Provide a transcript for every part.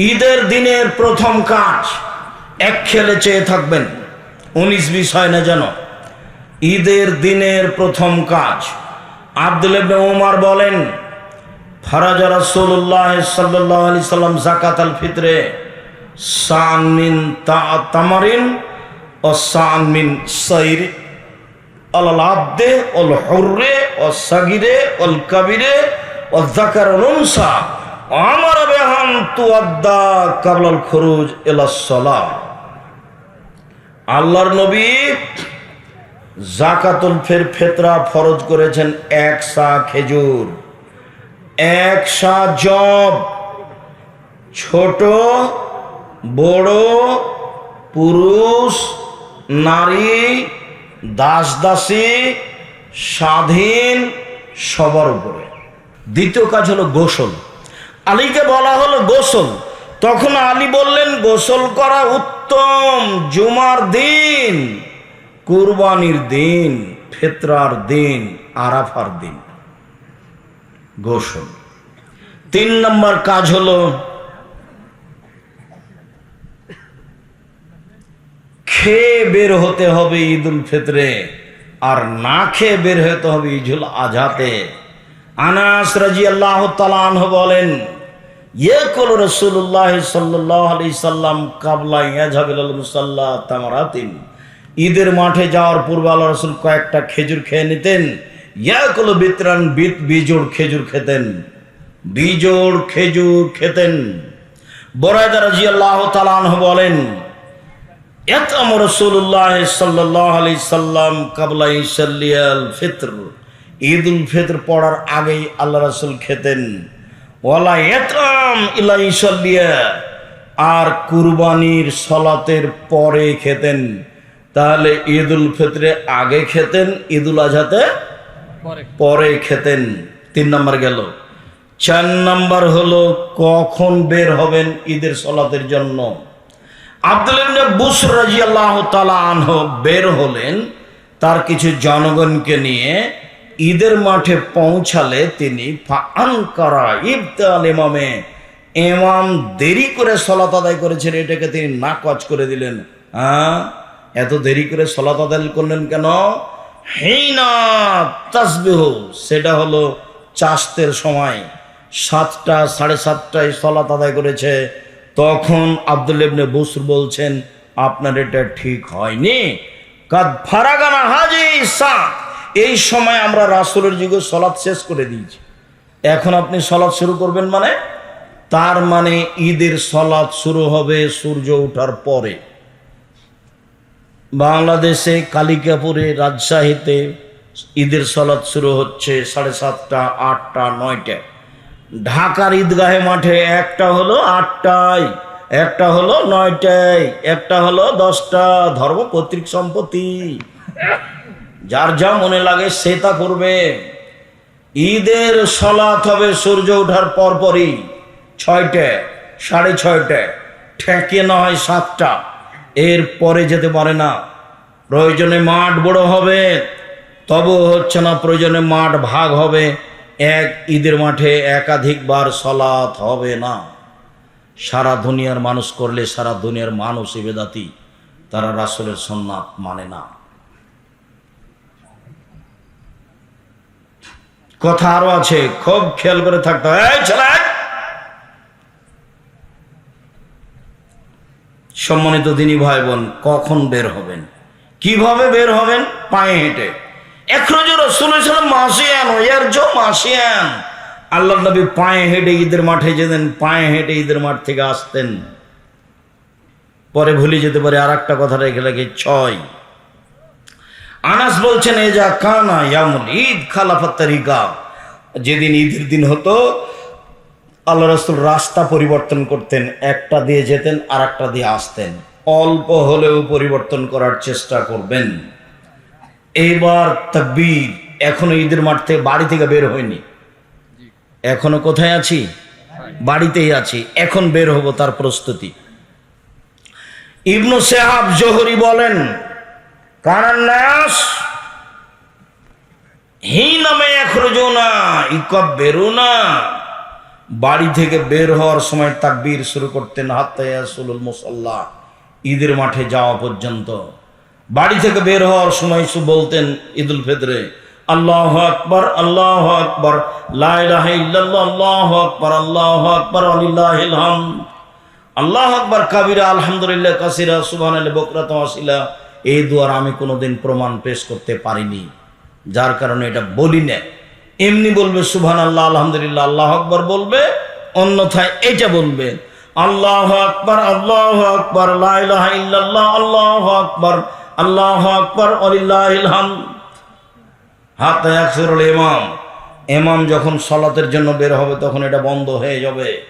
ঈদের দিনের প্রথম কাজ, এক খেলে চেয়ে থাকবেন। উনিশ বিশ হয় না যেন। ঈদের দিনের প্রথম কাজ, আব্দুল ওমর বলেন, ফরাজ রাসূলুল্লাহ সাল্লাল্লাহু আলাইহি সাল্লাম যাকাত আল ফিতরে, সান মিন তা- তামারিন ও সান মিন সাইর, আল আব্দে অল হুররে, ও সাগিরে অল কাবিরে, ও জাকার উনসা। আমার বেহান তুয়াদ্দা কাবলাল খরুজ এলাসলা আল্লাহর নবী জাকাতুল ফের ফেতরা ফরজ করেছেন এক সা খেজুর, এক সা জব, ছোট, বড়, পুরুষ, নারী দাস দাসী স্বাধীন, সবার উপরে। দ্বিতীয় কাজ হলো গোসল। আলীকে বলা হলো গোসল। তখন আলী বললেন, গোসল করা উত্তম। জুমার দিন, কুরবানির দিন, ফেতরার দিন, আরাফার দিন। গোসল। তিন নম্বর কাজ হলো, খেয়ে বের হতে হবে ঈদ উল ফিতরে, আর না খেয়ে বের হতে হবে ঈদুল আজহাতে। আনাস রাজি আল্লাহ বলেন ঈদের মাঠে যাওয়ার পূর্বে আল্লাহ রসুল কয়েকটা খেজুর খেয়ে নিতেন। ইয়া কল বিতরান বিত বিজোড় খেজুর খেতেন। বিজোড় খেজুর খেতেন। বরায়দা রাজি আল্লাহ তালাহ বলেন এতম রসুল্লাহ সাল্লাহ আলি সাল্লাম কাবলা ইসাল্লিয়াল ফিত্র। উল ফিত্র পড়ার আগেই আল্লাহ রসুল খেতেন। ওয়ালা এতম আর কুরবানির সলাতের পরে খেতেন। তাহলে ঈদ উল ফিত্রে আগে খেতেন ঈদ উল আজহাতে পরে। খেতেন। তিন নম্বর গেল। চার নম্বর হলো কখন বের হবেন ঈদের সলাতের জন্য। আব্দুল আনহু বের হলেন তার কিছু জনগণকে নিয়ে ঈদের মাঠে পৌঁছালে তিনি ইমামে, ইমাম দেরি করে সলাত আদায় করেছেন, এটাকে তিনি নাকচ করে দিলেন। হ্যাঁ? এত দেরি করে সলাত আদায় করলেন কেন? হেইনা তাসবিহ, সেটা হলো চাষতের সময়, সাতটা, সাড়ে সাতটায় সলাত আদায় করেছে। তখন আব্দুল ইবনে বসর বলছেন, আপনার এটা ঠিক হয়নি। কাদ ফারাগানা হাজি সা এই সময় আমরা রাসূলের যুগে সলাদ শেষ করে দিয়েছি। এখন আপনি সলাদ শুরু করবেন মানে? তার মানে ঈদের সলাদ শুরু হবে সূর্য ওঠার পরে। বাংলাদেশে কালিকাপুরে রাজশাহীতে ঈদের সলাদ শুরু হচ্ছে সাড়ে সাতটা, আটটা নয়টায় ঢাকার ঈদগাহে মাঠে একটা হলো আটটায়, একটা হলো নয়টায়, একটা হলো দশটা। ধর্ম পৈতৃক সম্পত্তি। যার যা মনে লাগে সে তা করবে। ঈদের সলাৎ হবে সূর্য ওঠার পরপরই ছয়টায়, সাড়ে ছয়টায়, ঠেকে না হয় সাতটা। এর পরে যেতে পারে না। প্রয়োজনে মাঠ বড় হবে, তবু হচ্ছে না প্রয়োজনে মাঠ ভাগ হবে। এক ঈদের মাঠে একাধিকবার সলাৎ হবে না। সারা দুনিয়ার মানুষ করলে সারা দুনিয়ার মানুষ বেদাতি, তারা রাসূলের সন্ন্যাত মানে না। কথা আরও আছে, খুব খেয়াল করে থাকতে হয় সম্মানিত দিনী ভাই বোন কখন বের হবেন? কীভাবে বের হবেন? পায়ে হেঁটে। এখনও রসুলাম মাসিয়ান এর জো মাসিয়ান। আল্লাহ নবী পায়ে হেঁটে ঈদের মাঠে যেতেন, পায়ে হেঁটে ঈদের মাঠ থেকে আসতেন। পরে ভুলে যেতে পারে আর একটা কথা রেখে রেখে ছয়। আনাস বলছেন, এ যা কানা ইয়ামুল ঈদ খালাফাত তারিকা যেদিন ঈদের দিন হতো আল্লাহ রসুল রাস্তা পরিবর্তন করতেন, একটা দিয়ে যেতেন আর একটা দিয়ে আসতেন। অল্প হলেও পরিবর্তন করার চেষ্টা করবেন। এইবার তাকবীর এখনও ঈদের মাঠ থেকে বাড়ি থেকে বের হয়নি। এখনও কোথায় আছি? বাড়িতেই আছি। এখন বের হব তার প্রস্তুতি। ইবনু সাহাব জোহরি বলেন বাড়ি থেকে বের হওয়ার সময় তাকবীর শুরু করতেন হাত্তায়াসুলুল মুসল্লা, ঈদের মাঠে যাওয়া পর্যন্ত। বাড়ি থেকে বের হওয়ার সময় সু বলতেন, ঈদুল ফিতরে, আল্লাহ আকবর আল্লাহ আকবর আল্লাহ আকবর আল্লাহ আকবর আলিল্লাহিল হামদ। আল্লাহ আকবর, কাবিরা, আলহামদুলিল্লাহ, কাসিরা সুবহান বকরাত আসিলা এই দুয়ার আমি কোনোদিন প্রমাণ পেশ করতে পারিনি। যার কারণে এটা বলি না। এমনি বলবে সুবহান আল্লাহ আলহামদুলিল্লাহ, আল্লাহ আকবর বলবে, অন্যথায় এটা বলবে, আল্লাহ আকবর আল্লাহ আকবর আল্লাহ আকবর আল্লাহ আকবর আলিল্লাহিল হামদ। হাতে একসরল ইমাম। ইমাম যখন সলাতের জন্য বের হবে, তখন এটা বন্ধ হয়ে যাবে।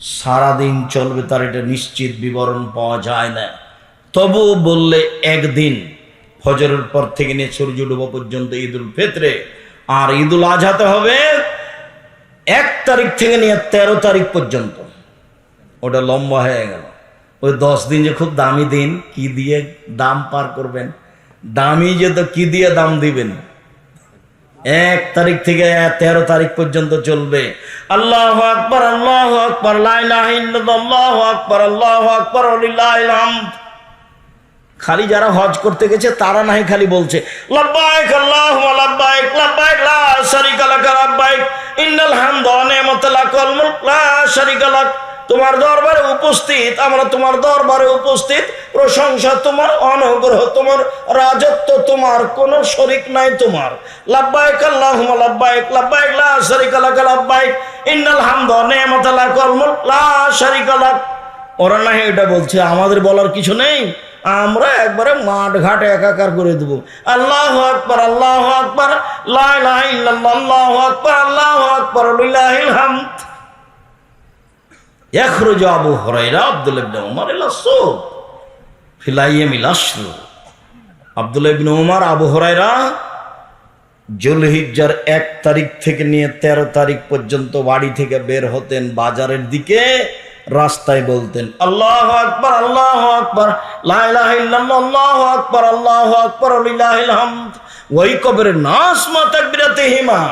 সারাদিন চলবে, তার এটা নিশ্চিত বিবরণ পাওয়া যায় না। তবু বললে, একদিন ফজরের পর থেকে নিয়ে সূর্য ডুবা পর্যন্ত ঈদুল ফেতরে আর ঈদুল আজহাতে হবে এক তারিখ থেকে নিয়ে তেরো তারিখ পর্যন্ত। ওটা লম্বা হয়ে গেল। ওই দশ দিন যে খুব দামি দিন, কি দিয়ে দাম পার করবেন? দামি যে তো কি দিয়ে দাম দিবেন? এক তারিখ থেকে তেরো তারিখ পর্যন্ত চলবে। আল্লাহ আকবর আল্লাহ আকবর আল্লাহ আকবর আল্লাহ আকবর খালি যারা হজ করতে গেছে, তারা নাই খালি বলছে তোমার দরবারে উপস্থিত, আমরা তোমার দরবারে উপস্থিত, প্রশংসা তোমার, অনুগ্রহ তোমার, রাজত্ব তোমার, কোনো শরিক নাই তোমার। লাব্বাইক আল্লাহুম্মা, লাব্বাইক লাব্বাইক, লা শারীকা লাক, লাব্বাইক, ইন্নাল হামদা ওয়া নি'মাতা লাকাল মুলক, লা শারীকা লাক। ওরা না এটা বলছে, আমাদের বলার কিছু নেই। আমরা একবারে মাঠ ঘাট একাকার করে দেবো। আল্লাহ আকবর আল্লাহ আকবর আল্লাহ আকবর আল্লাহ আকবর এখরোজ আবু হরাইরা আব্দুল ইবনে ওমর এলা সোব ফিলাইয়াম ইলাশরু আব্দুল ইবনে ওমর আবু হরাইরা জুলহিজ্জার এক তারিখ থেকে নিয়ে ১৩ তারিখ পর্যন্ত বাড়ি থেকে বের হতেন বাজারের দিকে। রাস্তায় বলতেন, আল্লাহ আকবর আল্লাহ আকবর আল্লাহ আকবর আল্লাহ আকবর ওই কবরের নাস মাতাকবিরাতে হিমা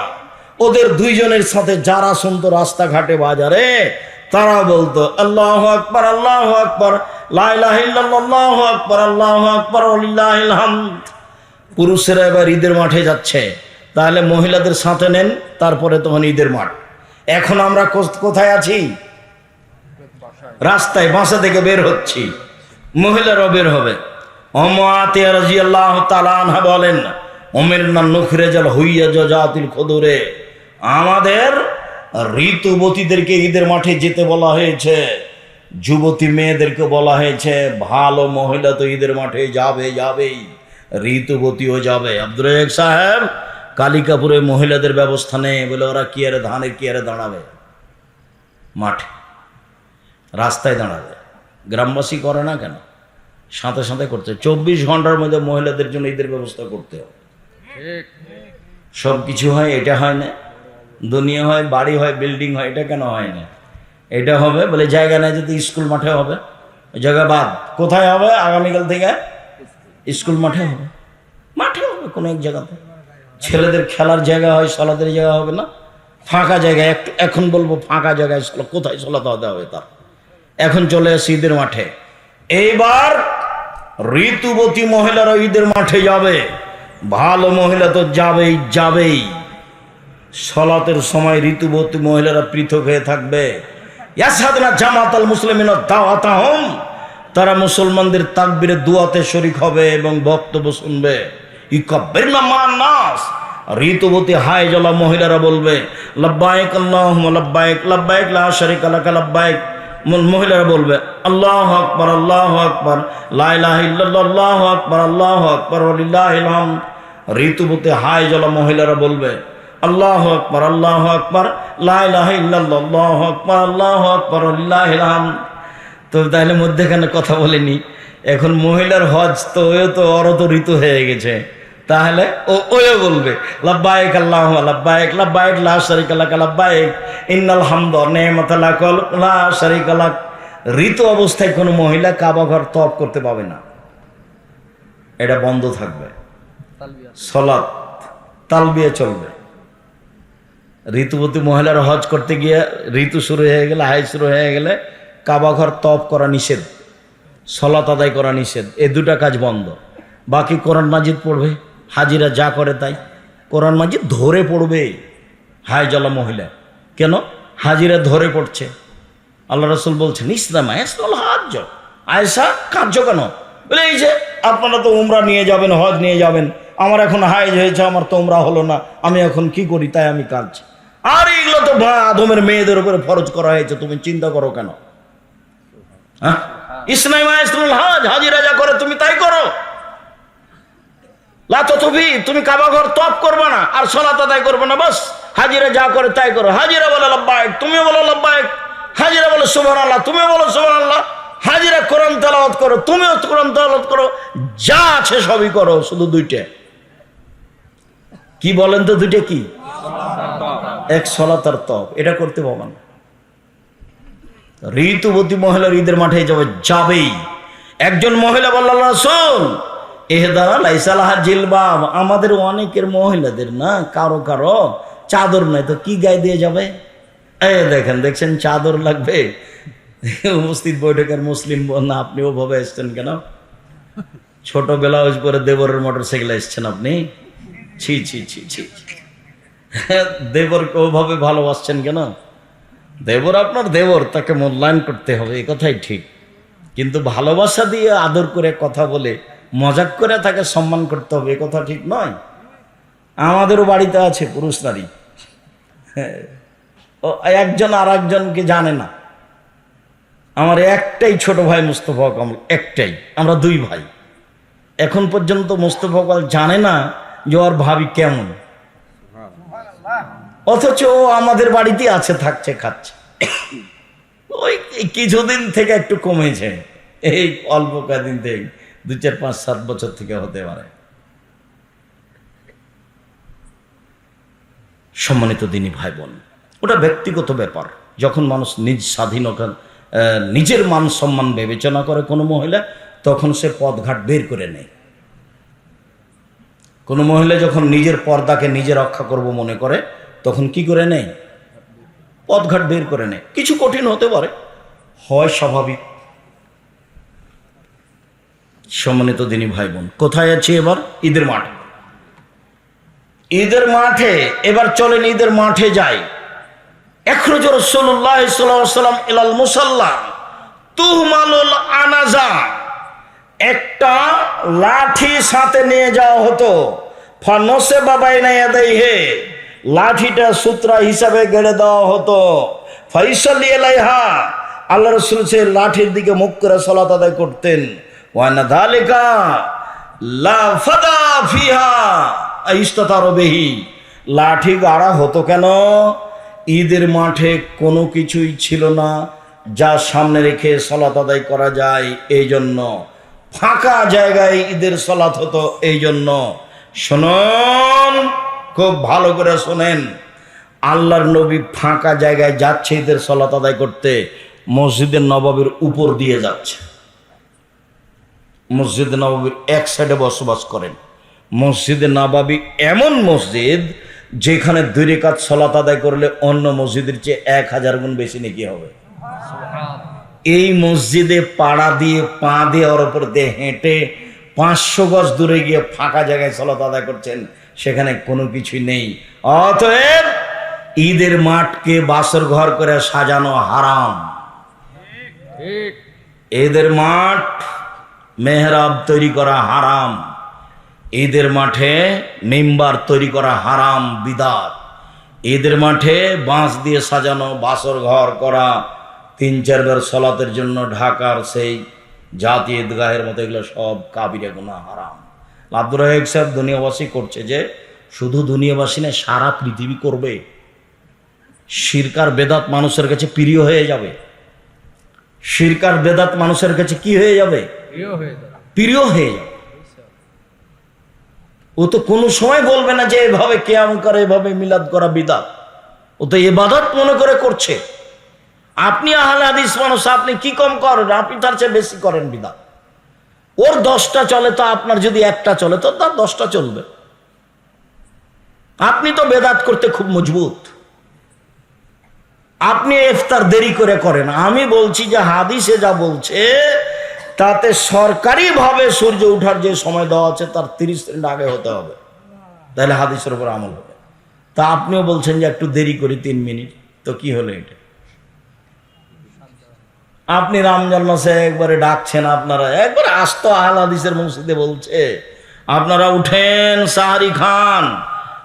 ওদের দুইজনের সাথে যারা শুনতো রাস্তাঘাটে বাজারে, তারা বলতো, আল্লাহ আকবর আল্লাহ আকবর লাহ আকবর, আল্লাহ আকবর পুরুষেরা এবার ঈদের মাঠে যাচ্ছে। তাহলে মহিলাদের সাথে নেন, তারপরে তখন ঈদের মাঠ। এখন আমরা কোথায় আছি? রাস্তায় বাসা থেকে বের হচ্ছি। মহিলারাও বের হবে। অমাতিয়া রাজি আল্লাহ তালানহা বলেন ওমের না নখরে জাল হইয়া জাতিল খদরে। আমাদের ঋতুবতীদেরকে ঈদের মাঠে যেতে বলা হয়েছে। যুবতী মেয়েদেরকে বলা হয়েছে, ভালো মহিলা তো ঈদের মাঠে যাবে, যাবেই। ঋতুবতীও যাবে। রাজাক সাহেব কালিকাপুরে মহিলাদের ব্যবস্থা নেই বলে ওরা কি আরে ধানের কি আরে দাঁড়াবে? মাঠে। রাস্তায় দাঁড়াবে। গ্রামবাসী করে না কেন? সাথে সাথে করতে চব্বিশ ঘণ্টার মধ্যে মহিলাদের জন্য ঈদের ব্যবস্থা করতে হবে। সব কিছু হয়, এটা হয় না। দুনিয়া হয়, বাড়ি হয়, বিল্ডিং হয়, এটা কেন হয় না? এটা হবে বলে জায়গা নেই যদি স্কুল মাঠে হবে। জায়গা বাদ। কোথায় হবে? আগামীকাল থেকে স্কুল মাঠে হবে। মাঠে হবে কোনো এক জায়গাতে। ছেলেদের খেলার জায়গা হয়, সলাদের জায়গা হবে না? ফাঁকা জায়গায় এখন বলব ফাঁকা জায়গায় কোথায় সলাতে হবে তার? এখন চলে আসি ঈদের মাঠে। এইবার ঋতুবতী মহিলারা ঈদের মাঠে যাবে। ভালো মহিলা তো যাবেই যাবেই। সলাতের সময় ঋতুবতী মহিলারা পৃথক হয়ে থাকবে। ইয়াসাদনা জামাত আল মুসলিমিন তারা মুসলমানদের তাকবিরে দুয়াতে শরিক হবে এবং বক্তব্য শুনবে। না নাস ঋতুবতী হায় জলা মহিলারা বলবে লব্বাইক আল্লাহ লব্বাইক লব্বাইক লা শারিকা লাকা লব্বাইক ম- মহিলারা বলবে, আল্লাহ আকবর আল্লাহ আকবর লাইলাহ আল্লাহ আকবর আল্লাহ আকবর ঋতুবতী হায় জলা মহিলারা বলবে, আল্লাহ আকবর আল্লাহ আকবর লাইলাহ আল্লাহ আকবর আল্লাহ আকবর ওলিল্লাহিল হামদ। তো তাহলে মধ্যেখানে কথা বলিনি, এখন মহিলার হজ তো তো অরো তো ঋতু হয়ে গেছে। তাহলে ও ওও বলবে, লাব্বাইক আল্লাহ লাব্বাইক লাব্বাইক, লা শারিকা লাক, লাব্বাইক, ইন্নাল হামদ নি'মাতা লাক লা শারিকা লাক। ঋতু অবস্থায় কোনো মহিলা কাবা ঘর তপ করতে পাবে না। এটা বন্ধ থাকবে। সলাৎ, তালবিয়ে চলবে। ঋতুবতী মহিলার হজ করতে গিয়ে ঋতু শুরু হয়ে গেলে হাই শুরু হয়ে গেলে কাবাঘর তপ করা নিষেধ। সলাত আদায় করা নিষেধ। এ দুটা কাজ বন্ধ। বাকি কোরআন মাজিদ পড়বে। হাজিরা যা করে তাই। কোরআন মাজিদ ধরে পড়বে। হাই জলা মহিলা। কেন? হাজিরা ধরে পড়ছে। আল্লাহ রসুল বলছেন, ইসলাম আয়াসল আয়সা কার্য কেন? বলে, এই যে, আপনারা তো উমরা নিয়ে যাবেন, হজ নিয়ে যাবেন। আমার এখন হাইজ হয়েছে, আমার তো উমরা হলো না। আমি এখন কি করি? তাই আমি কাজ আর এগুলো তো আদমের মেয়েদের উপরে ফরজ করা হয়েছে, তুমি চিন্তা করো কেন? হ্যাঁ? ইসলাম আয়াসুল হাজ হাজিরা যা করে তুমি তাই করো। লাতবি তুমি কাবাঘর তপ করবে না, আর সলাত আদায় করবে না, বাস। হাজিরা যা করে তাই করো। হাজিরা বলে লব্বায়ক তুমি বলো লব্বায়ক। হাজিরা বলে সুবহান আল্লাহ তুমি বলো সুবহান আল্লাহ হাজিরা কোরআন তেলাওয়াত করো, তুমিও কোরআন তেলাওয়াত করো। যা আছে সবই করো, শুধু দুইটা। কি বলেন তো দুইটা কি? এক সলাত আর তপ এটা করতে পারবে না। ঋতুবতী মহিলার ঈদের মাঠে যাবে যাবেই। একজন মহিলা বলল শোন এহেদারা লাইসালাহা জিলবাব। আমাদের অনেকের মহিলাদের না কারও কারও চাদর নাই। তো কি গায়ে দিয়ে যাবে? এ দেখেন, দেখছেন চাদর লাগবে? উপস্থিত বৈঠকের মুসলিম না আপনি ওভাবে এসছেন কেন? ছোট ব্লাউজ পরে দেবরের মোটর সাইকেলে এসছেন আপনি? ছি ছি ছি ছি। দেবরকে ওভাবে ভালোবাসছেন কেন? দেবর আপনার দেবর, তাকে মূল্যায়ন করতে হবে, এ কথাই ঠিক। কিন্তু ভালোবাসা দিয়ে আদর করে কথা বলে মজাক করে তাকে সম্মান করতে হবে, এ কথা ঠিক নয়। আমাদেরও বাড়িতে আছে পুরুষ নারী। একজন আর একজনকে জানে না। আমার একটাই ছোট ভাই মুস্তফা কামাল, একটাই। আমরা দুই ভাই। এখন পর্যন্ত মুস্তফা কামাল জানে না যে ওর ভাবি কেমন। অথচ ও আমাদের বাড়িতে আছে, থাকছে, খাচ্ছে। ওই কিছুদিন থেকে একটু কমেছে। এই অল্প কদিন থেকে। দু চার পাঁচ, সাত বছর থেকে হতে পারে। সম্মানিত দিনী ভাই বোন ওটা ব্যক্তিগত ব্যাপার। যখন মানুষ নিজ স্বাধীনতা নিজের মান সম্মান বিবেচনা করে কোনো মহিলা, তখন সে পদঘাট বের করে নেয়। কোনো মহিলা যখন নিজের পর্দাকে নিজে রক্ষা করব মনে করে, তখন কি করে নেয়? পদঘাট বের করে নেয়। কিছু কঠিন হতে পারে। হয় স্বাভাবিক সম্মানিত দিনী ভাই বোন কোথায় আছি এবার? ঈদের মাঠে। ঈদের মাঠে, এবার চলেন ঈদের মাঠে যাই। এখরজ রসল্লাহ সাল্লাম ইলাল মুসাল্লা, তুহমালুল আনাজা। একটা লাঠি সাথে নিয়ে যাওয়া হতো। ফানসে বাবাই নাই হে লাঠিটা সূত্রা হিসাবে গেড়ে দেওয়া হতো। ফৈসল এলাইহা আল্লাহ রসুল সে লাঠির দিকে মুখ করে সলাত আদায় করতেন। ফিহা লাঠি গাড়া হতো কেন? ঈদের মাঠে কোনো কিছুই ছিল না, যা সামনে রেখে সলাত আদায় করা যায় এই জন্য ফাঁকা জায়গায় ঈদের সলাত হতো এই জন্য শুনুন, খুব ভালো করে শোনেন। আল্লাহর নবী ফাঁকা জায়গায় যাচ্ছে ঈদের সলাত আদায় করতে, মসজিদের নবাবের উপর দিয়ে যাচ্ছে। মসজিদ নবাবির এক সাইডে বসবাস করেন। মসজিদে নবাবি এমন মসজিদ যেখানে দুই রেখাত সলাত আদায় করলে অন্য মসজিদের চেয়ে এক হাজার গুণ বেশি নাকি হবে। এই মসজিদে পাড়া দিয়ে পা দিয়ে ওর ওপর দিয়ে হেঁটে পাঁচশো গজ দূরে গিয়ে ফাঁকা জায়গায় সলাত আদায় করছেন সেখানে কোনো কিছুই নেই। অতএব ঈদের মাঠকে বাসর ঘর করে সাজানো হারাম। ঈদের মাঠ মেহরাব তৈরি করা হারাম। ঈদের মাঠে মেম্বার তৈরি করা হারাম বিদাত। ঈদের মাঠে বাঁশ দিয়ে সাজানো বাসর ঘর করা, তিন চারবার সলাতের জন্য ঢাকার সেই জাতি ঈদগাহের মতো এগুলো সব কাবিরে গুণা হারাম। আব্দুর রাহেক সাহেব দুনিয়াবাসী করছে যে, শুধু দুনিয়াবাসী না সারা পৃথিবী করবে। শিরকার বেদাত মানুষের কাছে প্রিয় হয়ে যাবে। শিরকার বেদাত মানুষের কাছে কি হয়ে যাবে? প্রিয় হয়ে যাবে ও তো কোনো সময় বলবে না যে এভাবে কেয়াম করে, এভাবে মিলাদ করা বিদাত। ও তো এবাদত মনে করে করছে। আপনি আহলে হাদিস মানুষ, আপনি কি কম করেন? আপনি তার চেয়ে বেশি করেন বিদাত। ওর দশটা চলে তো আপনার যদি একটা চলে, তো তার দশটা চলবে। আপনি তো বেদাত করতে খুব মজবুত। আপনি ইফতার দেরি করে করেন। আমি বলছি যে হাদিসে যা বলছে তাতে সরকারিভাবে সূর্য ওঠার যে সময় দেওয়া আছে, তার তিরিশ মিনিট আগে হতে হবে। তাহলে হাদিসের উপর আমল হবে। তা আপনিও বলছেন যে একটু দেরি করি, তিন মিনিট। তো কি হলো এটা? আপনি রমজান মাসে একবারে ডাকছেন আপনারা। একবারে আস্ত আহল হাদিসের মসজিদে বলছে, আপনারা উঠেন সাহারি খান।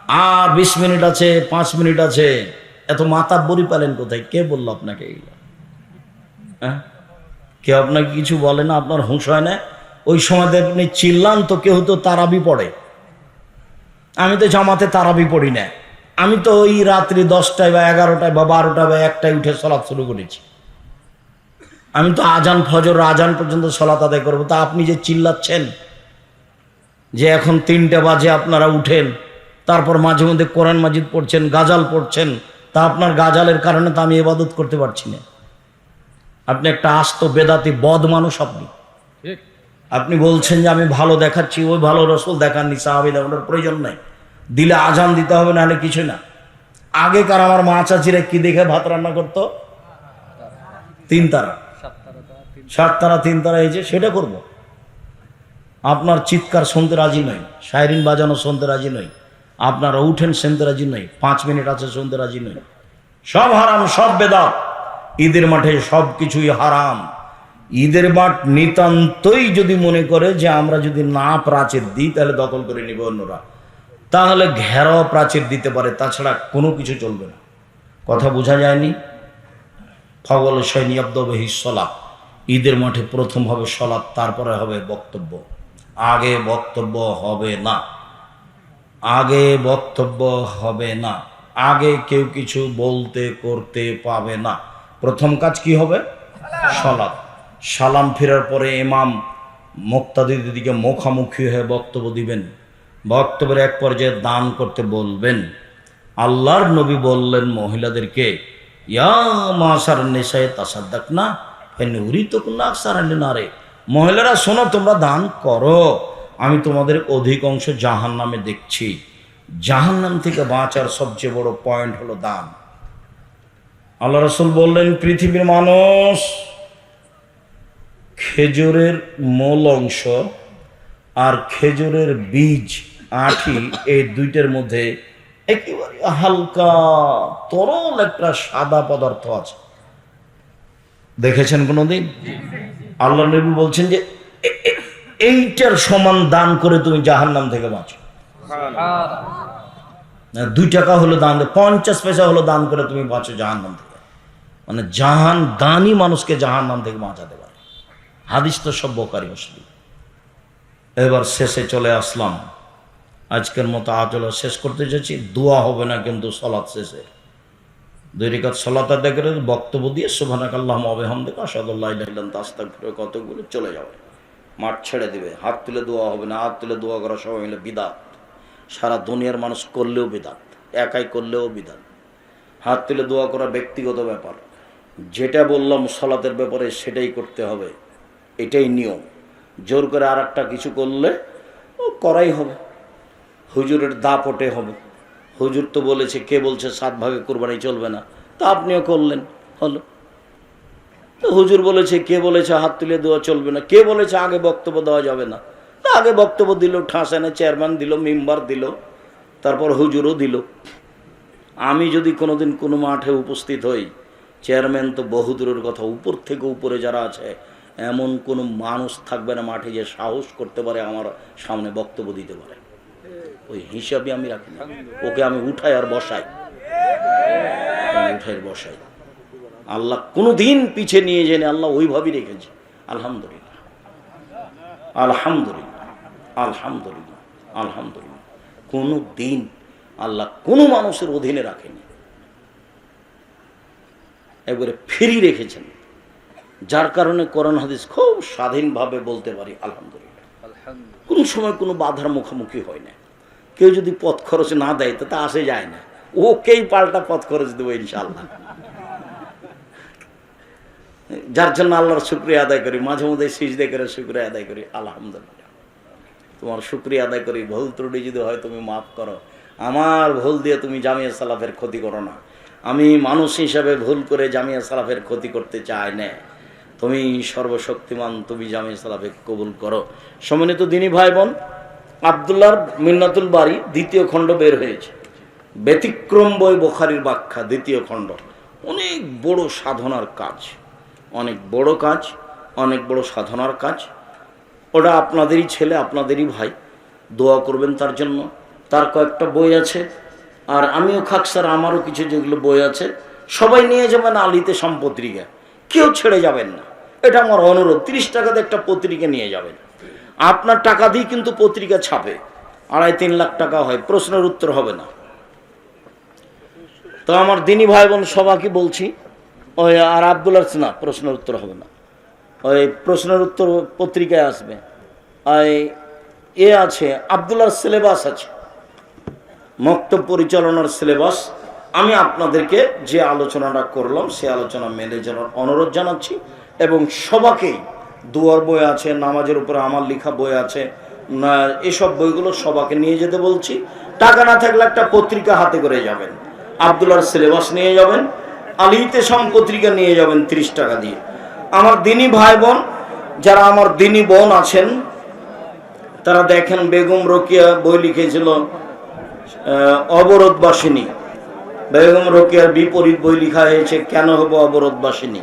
আর বিশ মিনিট আছে, পাঁচ মিনিট আছে। এত মাথা বড়ি পালেন কোথায়? কে বলল আপনাকে এগুলো? হ্যাঁ? কেউ আপনাকে কিছু বলে না, আপনার হুঁশ হয় না। ওই সময় আপনি চিল্লান তো কেউ তো তারাবি পড়ে। আমি তো জামাতে তারাবি পড়ি না। আমি তো ওই রাত্রি দশটায় বা এগারোটায় বা বারোটায় বা একটায় উঠে সলাপ শুরু করেছি। আমি তো আজান ফজর, আজান পর্যন্ত সলাত আদায় করব। তা আপনি যে চিল্লাচ্ছেন, যে এখন তিনটে বাজে আপনারা উঠেন, তারপর মাঝে মধ্যে কোরআন মাজিদ পড়ছেন, গাজাল পড়ছেন, তা আপনার গাজালের কারণে তো আমি এবাদত করতে পারছি না। আপনি একটা আস্ত বেদাতি বদ মানুষ আপনি। আপনি বলছেন যে আমি ভালো দেখাচ্ছি ওই ভালো রসুল দেখাননি সাহাবিদা ওনার প্রয়োজন নাই। দিলে আজান দিতে হবে নাহলে কিছু না। আগেকার আমার মা চাচিরা কি দেখে ভাত রান্না করতো? তিন তারা। সাত তারা তিন তারা এই যে সেটা করব। আপনার চিৎকার শুনতে রাজি নই সাইরিন বাজানো শুনতে রাজি নই আপনারা উঠেন শুনতে রাজি নই পাঁচ মিনিট আছে শুনতে রাজি নই। সব হারাম সব বেদাত। ঈদের মাঠে সব কিছুই হারাম। ঈদের মাঠ নিতান্তই যদি মনে করে যে আমরা যদি না প্রাচীর দিই, তাহলে দখল করে নিব অন্যরা। তাহলে ঘেরাও প্রাচীর দিতে পারে, তাছাড়া কোনো কিছু চলবে না। কথা বোঝা যায়নি? ফগল সৈনিয়াব্দবহি সলাপ ঈদের মাঠে প্রথম হবে সলাপ তারপরে হবে বক্তব্য। আগে বক্তব্য হবে না। আগে বক্তব্য হবে না। আগে কেউ কিছু বলতে, করতে পাবে না। প্রথম কাজ কি হবে? সলাপ সালাম ফেরার পরে এমাম মুক্তাদিদের দিকে মুখামুখি হয়ে বক্তব্য দিবেন। বক্তব্যের এক পর্যায়ে দান করতে বলবেন। আল্লাহর নবী বললেন মহিলাদেরকে, ইয়া না মহিলারা, শোনো, তোমরা দান করো। আমি তোমাদের অধিকাংশ জাহান নামে দেখছি। জাহান নাম থেকে বাঁচার সবচেয়ে বড় পয়েন্ট হলো দান। আল্লাহ রসুল বললেন, পৃথিবীর মানুষ খেজুরের মূল অংশ আর খেজুরের বীজ, আঠি, এই দুইটার মধ্যে একেবারে হালকা তরল একটা সাদা পদার্থ আছে। দেখেছেন কোনোদিন? আল্লাহ নবী বলছেন যে এইটার সমান দান করে তুমি জাহান নাম থেকে বাঁচো। দুই টাকা হলো দান, পঞ্চাশ পয়সা হলো দান করে তুমি বাঁচো জাহান নাম থেকে। মানে জাহান দানই মানুষকে জাহান নাম থেকে বাঁচাতে পারে। হাদিস তো সব বোকারি এবার শেষে চলে আসলাম। আজকের মতো আচলা শেষ করতে চাইছি। দোয়া হবে না কিন্তু সলাৎ শেষে। দুই রেখাত সলাত আদায় করে বক্তব্য দিয়ে সুবহানাক আল্লাহ আবেহামদিক আসাদুল্লাহ তাস্তাক ফিরে কতগুলো চলে যাবে মাঠ ছেড়ে দিবে। হাত তুলে দোয়া হবে না। হাত তুলে দোয়া করা সবাই মিলে বিদাত। সারা দুনিয়ার মানুষ করলেও বিদাত, একাই করলেও বিদাত। হাত তুলে দোয়া করা ব্যক্তিগত ব্যাপার। যেটা বললাম সলাতের ব্যাপারে সেটাই করতে হবে। এটাই নিয়ম। জোর করে আর একটা কিছু করলে ও করাই হবে। হুজুরের দাপটে হবে। হুজুর তো বলেছে, কে বলছে সাত ভাগে কোরবানি চলবে না? তা আপনিও করলেন। হলো। তো হুজুর বলেছে, কে বলেছে হাত তুলে দেওয়া চলবে না? কে বলেছে আগে বক্তব্য দেওয়া যাবে না? আগে বক্তব্য দিল ঠাসানে চেয়ারম্যান দিল মেম্বার দিল, তারপর হুজুরও দিল। আমি যদি কোনোদিন কোনো মাঠে উপস্থিত হই চেয়ারম্যান তো বহুদূরের কথা, উপর থেকে উপরে যারা আছে, এমন কোনো মানুষ থাকবে না মাঠে যে সাহস করতে পারে, আমার সামনে বক্তব্য দিতে পারে। ওই হিসাবে আমি রাখি না। ওকে আমি উঠাই আর বসাই। উঠাই বসাই। আল্লাহ কোনো দিন পিছিয়ে নিয়ে জেনে আল্লাহ ওইভাবেই রেখেছে। আলহামদুলিল্লাহ। আলহামদুলিল্লাহ। আলহামদুলিল্লাহ আলহামদুলিল্লাহ। কোনো দিন আল্লাহ কোনো মানুষের অধীনে রাখেনি। একবারে ফ্রি রেখেছেন। যার কারণে করোনা হাদিস খুব স্বাধীনভাবে বলতে পারি আলহামদুলিল্লাহ। কোন সময় কোনো বাধার মুখোমুখি হয় না। কেউ যদি পথ খরচ না দেয় তো তা আসে যায় না। ওকেই পাল্টা পথ খরচ দেবো ইনশাল্লাহ যার জন্য আল্লাহর শুক্রিয়া আদায় করি মাঝে মধ্যে সিজদে করে শুক্রিয়া আদায় করি আলহামদুলিল্লাহ। তোমার শুক্রিয়া আদায় করি, ভুল ত্রুটি যদি হয় তুমি মাফ করো। আমার ভুল দিয়ে তুমি জামিয়া সালাফের ক্ষতি করো না। আমি মানুষ হিসাবে ভুল করে জামিয়া সালাফের ক্ষতি করতে চাই না। তুমি সর্বশক্তিমান, তুমি জামিয়া সালাফে কবুল করো। সম্মানিত দিনী ভাই বোন আবদুল্লাহর মিন্নাতুল বাড়ি দ্বিতীয় খণ্ড বের হয়েছে। ব্যতিক্রম বই বোখারির ব্যাখ্যা, দ্বিতীয় খণ্ড। অনেক বড় সাধনার কাজ, অনেক বড় কাজ, অনেক বড় সাধনার কাজ। ওটা আপনাদেরই ছেলে, আপনাদেরই ভাই। দোয়া করবেন তার জন্য। তার কয়েকটা বই আছে। আর আমিও খাক স্যার, আমারও কিছু যেগুলো বই আছে। সবাই নিয়ে যাবেন আলিতে সম্পত্রিকা কেউ ছেড়ে যাবেন না। এটা আমার অনুরোধ। তিরিশ টাকাতে একটা পত্রিকা নিয়ে যাবেন। আপনার টাকা দিয়ে কিন্তু পত্রিকা ছাপে। আড়াই তিন লাখ টাকা হয়। প্রশ্নের উত্তর হবে না। তো আমার দিনী ভাই বোন সবাইকে বলছি, ওই আর আবদুল্লাহ না, প্রশ্নের উত্তর হবে না। ওই প্রশ্নের উত্তর পত্রিকায় আসবে। এ আছে আবদুল্লার সিলেবাস আছে। মক্তব পরিচালনার সিলেবাস। আমি আপনাদেরকে যে আলোচনাটা করলাম, সে আলোচনা মেনে জানার অনুরোধ জানাচ্ছি এবং সবাকেই দুয়ার বই আছে, নামাজের উপরে আমার লেখা বই আছে এসব বইগুলো সবাকে নিয়ে যেতে বলছি। টাকা না থাকলে একটা পত্রিকা হাতে করে যাবেন। আবদুল্লাহর সিলেবাস নিয়ে যাবেন। আলিতে সম পত্রিকা নিয়ে যাবেন তিরিশ টাকা দিয়ে। আমার দিনী ভাই বোন, যারা আমার দিনী বোন আছেন, তারা দেখেন বেগম রোকিয়া বই লিখেছিল অবরোধবাসিনী। বেগম রোকিয়ার বিপরীত বই লিখা হয়েছে, কেন হব অবরোধবাসিনী?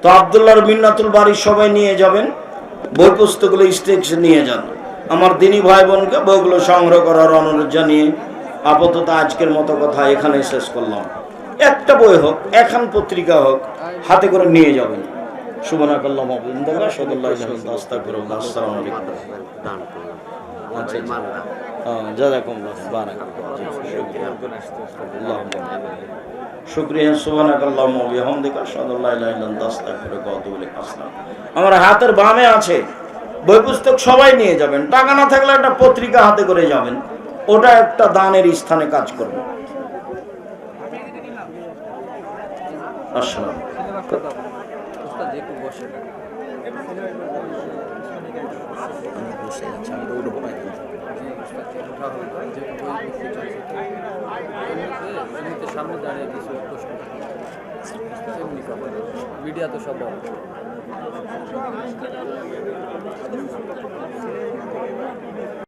তো আবদুল্লাহর মিন্নাতুল বাড়ির সবাই নিয়ে যাবেন, বই পুস্তকগুলো স্টেজ নিয়ে যান। আমার দিনী ভাই বোনকে বইগুলো সংগ্রহ করার অনুরোধ জানিয়ে আপাতত আজকের মতো কথা এখানে শেষ করলাম। একটা বই হোক, এখান পত্রিকা হোক, হাতে করে নিয়ে যাবেন। আসসালামু আলাইকুম। দান করলাম আচ্ছা, আচ্ছা। হ্যাঁ, জাযাকুমুল্লাহ বারাক। শুক্রিয়া সুবহানাকাল্লাহুম্মা ওয়া বিহামদিকা আশহাদু আল্লা ইলাহা ইল্লা আনতা আস্তাগফিরুকা ওয়া আতুবু ইলাইক। আমার হাতের বামে আছে বই পুস্তক সবাই নিয়ে যাবেন। টাকা না থাকলে একটা পত্রিকা হাতে করে যাবেন। ওটা একটা দানের স্থানে কাজ করবে। আসসালাম ওস্তাদ একটু বসে বসে আছে আমি তো উঠবো না জি ওস্তাদ ওঠা হলো যেহেতু বই লিখতে চাইছে এমনিতে এমনিতে সামনে দাঁড়িয়ে কিছু প্রশ্ন মিডিয়া তো সব